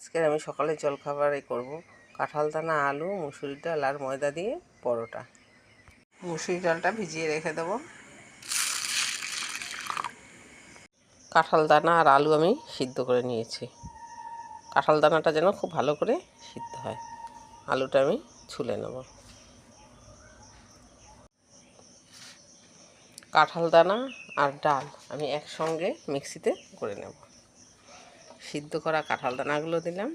আজকে আমি সকালে জলখাবারে করব। কাঁঠাল দানা, আলু, মুসুরি ডাল আর ময়দা দিয়ে পরোটা। মুসুরি ডালটা ভিজিয়ে রেখে দেবো। কাঁঠাল দানা আর আলু আমি সিদ্ধ করে নিয়েছি। কাঁঠাল দানাটা যেন খুব ভালো করে সিদ্ধ হয়। আলুটা আমি ছুলে নেব। কাঁঠাল দানা আর ডাল আমি একসঙ্গে মিক্সিতে করে নেব। সিদ্ধ করা কাঁঠাল দানাগুলো দিলাম।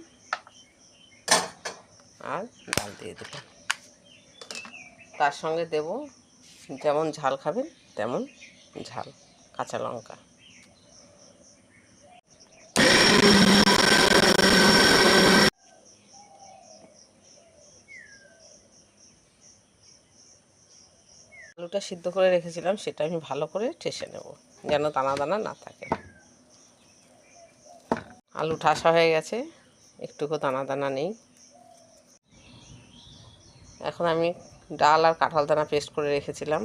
আর ডাল দিয়ে দিলাম। তার সঙ্গে দেব, যেমন ঝাল খাবেন, তেমন ঝাল, কাঁচা লঙ্কা। আলুটা সিদ্ধ করে রেখেছিলাম, সেটা আমি ভালো করে ঠেসে নেব, যেন দানা দানা না থাকে। আলু ঠাসা হয়ে গেছে। একটুকু দানা দানা নেই। এখন আমি ডাল আর কাঁঠাল দানা পেস্ট করে রেখেছিলাম।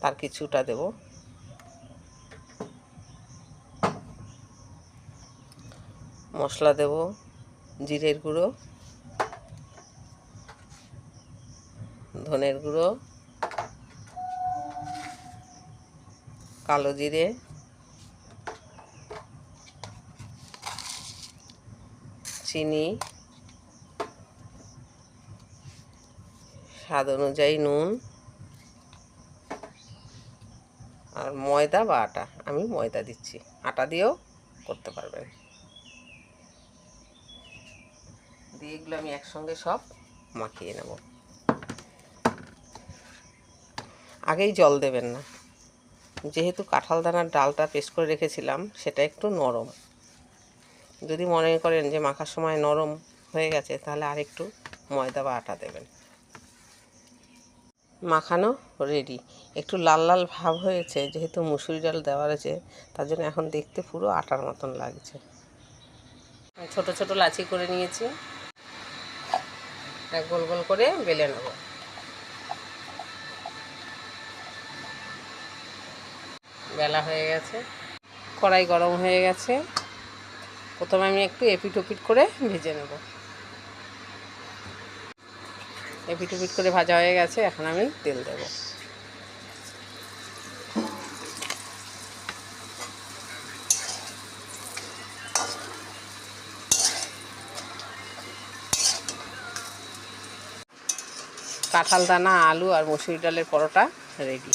তার কিছুটা দেব। মশলা দেব, জিরের গুঁড়ো, ধনের গুঁড়ো, কালো জিরে চিনি। স্বাদ অনুযায়ী নুন। আর ময়দা বা আটা, আমি ময়দা দিচ্ছি। আটা দিয়েও করতে পারবেন। দিয়ে এগুলো আমি একসঙ্গে সব মাখিয়ে নেব। আগেই জল দেবেন না। যেহেতু কাঁঠাল দানার ডালটা পেস্ট করে রেখেছিলাম, সেটা একটু নরম। যদি মনে করেন যে মাখার সময় নরম হয়ে গেছে, তাহলে আরেকটু ময়দা বা আটা দেবেন। মাখানো রেডি একটু লাল লাল ভাব হয়েছে, যেহেতু মুসুরি ডাল দেওয়া রয়েছে, তার জন্য এখন দেখতে পুরো আটার মতন লাগছে। ছোট ছোট লাচি করে নিয়েছি। গোল গোল করে বেলে নেব। বেলা হয়ে গেছে। কড়াই গরম হয়ে গেছে। প্রথমে আমি একটু এপিট ওপিট করে ভেজে নেব। এপিট ওপিট করে ভাজা হয়ে গেছে, এখন আমি তেল দেব। কাঁঠাল দানা, আলু আর মসুরি ডালের পরোটা রেডি।